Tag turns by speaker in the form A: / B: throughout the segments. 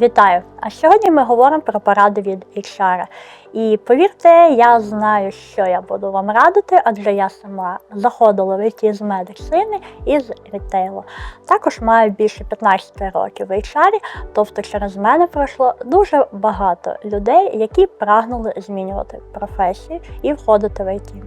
A: Вітаю! А сьогодні ми говоримо про поради від HR. І повірте, я знаю, що я буду вам радити, адже я сама заходила в IT з медицини і з рітейлу. Також маю більше 15 років в HR, тобто через мене пройшло дуже багато людей, які прагнули змінювати професію і входити в IT.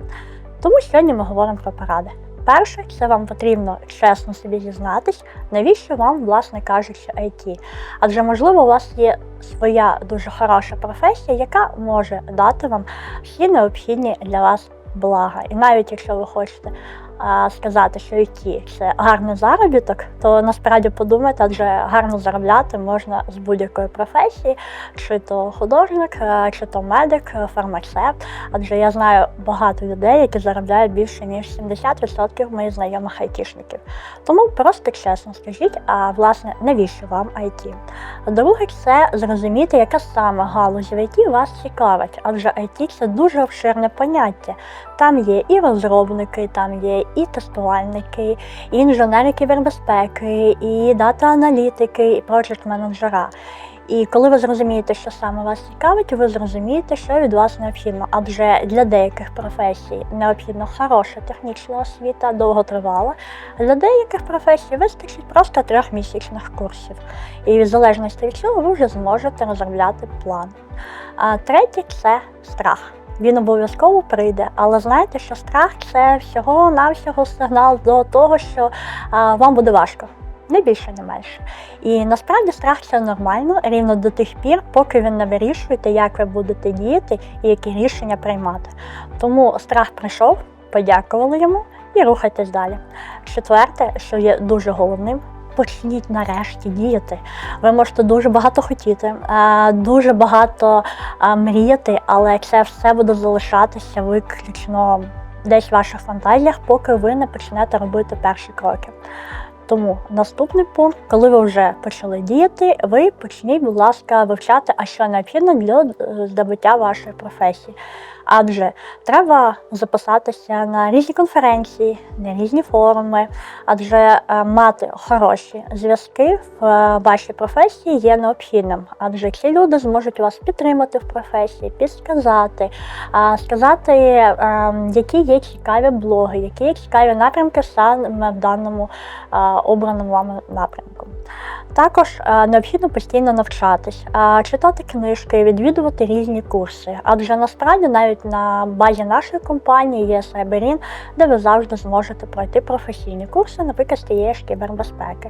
A: Тому сьогодні ми говоримо про поради. Перше, це вам потрібно чесно собі зізнатись, навіщо вам, власне кажучи, IT. Адже, можливо, у вас є своя дуже хороша професія, яка може дати вам всі необхідні для вас блага. І навіть якщо ви хочете а, сказати, що IT – це гарний заробіток, то насправді подумайте, адже гарно заробляти можна з будь-якої професії, чи то художник, е, чи то медик, е, фармацевт. Адже я знаю багато людей, які заробляють більше ніж 70% моїх знайомих айтішників. Тому просто чесно скажіть, а власне навіщо вам IT? Друге, це зрозуміти, яка саме галузь в IT вас цікавить, адже IT – це дуже обширне поняття. Там є і розробники, там є і тестувальники, і інженери кібербезпеки, і дата-аналітики, і проджект-менеджера. І коли ви зрозумієте, що саме вас цікавить, ви зрозумієте, що від вас необхідно. Адже для деяких професій необхідна хороша технічна освіта, довготривала. Для деяких професій вистачить просто трьохмісячних курсів. І в залежності від цього ви вже зможете розробляти план. А третє це страх. Він обов'язково прийде, але знаєте, що страх це всього-навсього сигнал до того, що а, вам буде важко. Не більше, не менше. І насправді страх це нормально рівно до тих пір, поки ви не вирішуєте, як ви будете діяти і які рішення приймати. Тому страх прийшов, подякували йому і рухайтесь далі. Четверте, що є дуже головним. Почніть нарешті діяти. Ви можете дуже багато хотіти, е, дуже багато е, мріяти, але це все буде залишатися виключно десь в ваших фантазіях, поки ви не почнете робити перші кроки. Тому наступний пункт, коли ви вже почали діяти, ви почніть, будь ласка, вивчати, а що необхідно для е, здобуття вашої професії. Адже треба записатися на різні конференції, на різні форуми, адже е, мати хороші зв'язки в е, вашій професії є необхідним. Адже ці люди зможуть вас підтримати в професії, підсказати, сказати, е, які є цікаві блоги, які є цікаві напрямки саме в даному обраному вами напрямку. Також е, необхідно постійно навчатись, е, читати книжки, відвідувати різні курси. Адже насправді навіть на базі нашої компанії є Cyberin, де ви завжди зможете пройти професійні курси, наприклад, з тієї ж кібербезпеки.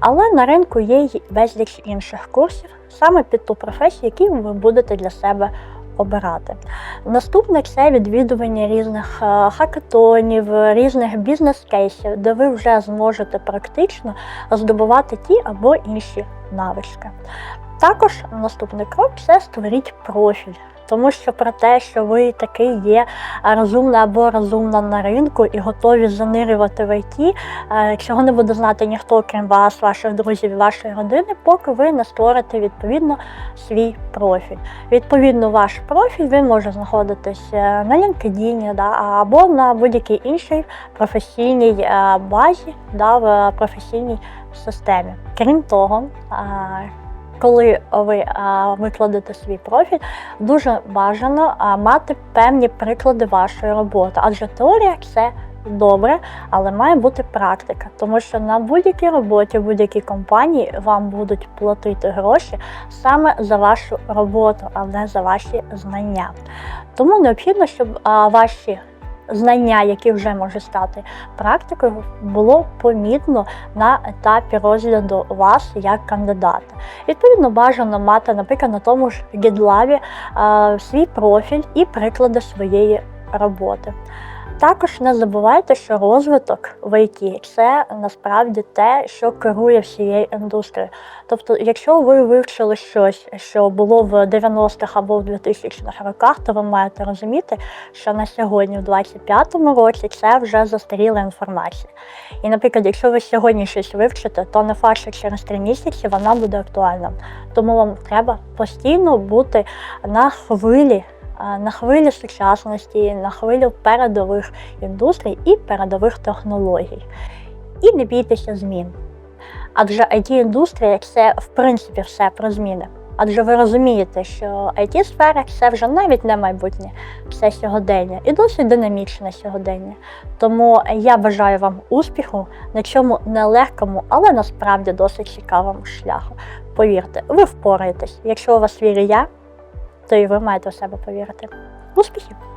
A: Але на ринку є безліч інших курсів саме під ту професію, яку ви будете для себе обирати. Наступне це відвідування різних е, хакатонів, різних бізнес-кейсів, де ви вже зможете практично здобувати ті або інші навички. Також наступний крок це створіть профіль. Тому що про те, що ви такий є розумна або розумна на ринку і готові занирювати в ІТ, е, цього не буде знати ніхто, крім вас, ваших друзів і вашої родини, поки ви не створите відповідно свій профіль. Відповідно, ваш профіль він може знаходитись е, на LinkedIn да, або на будь-якій іншій професійній е, базі, да, в професійній системі. Крім того, коли ви викладете свій профіль, дуже бажано мати певні приклади вашої роботи, адже теорія це добре, але має бути практика, тому що на будь-якій роботі, будь-якій компанії вам будуть платити гроші саме за вашу роботу, а не за ваші знання. Тому необхідно, щоб ваші знання, які вже можуть стати практикою, було помітно на етапі розгляду вас як кандидата. Відповідно, бажано мати, наприклад, на тому ж GitLab е, свій профіль і приклади своєї роботи. Також не забувайте, що розвиток в ІТ – це насправді те, що керує всією індустрією. Тобто, якщо ви вивчили щось, що було в 90-х або в 2000-х роках, то ви маєте розуміти, що на сьогодні, в 25-му році, це вже застаріла інформація. І, наприклад, якщо ви сьогодні щось вивчите, то не факт, що через три місяці вона буде актуальна. Тому вам треба постійно бути на хвилі на хвилі сучасності, на хвилю передових індустрій і передових технологій. І не бійтеся змін. Адже it індустрія це в принципі все про зміни. Адже ви розумієте, що it сфера це вже навіть не майбутнє, це сьогодення і досить динамічне сьогодення. Тому я бажаю вам успіху на цьому нелегкому, але насправді досить цікавому шляху. Повірте, ви впораєтесь. Якщо у вас вірю я, то і ви маєте в себе повірити. Успіхів!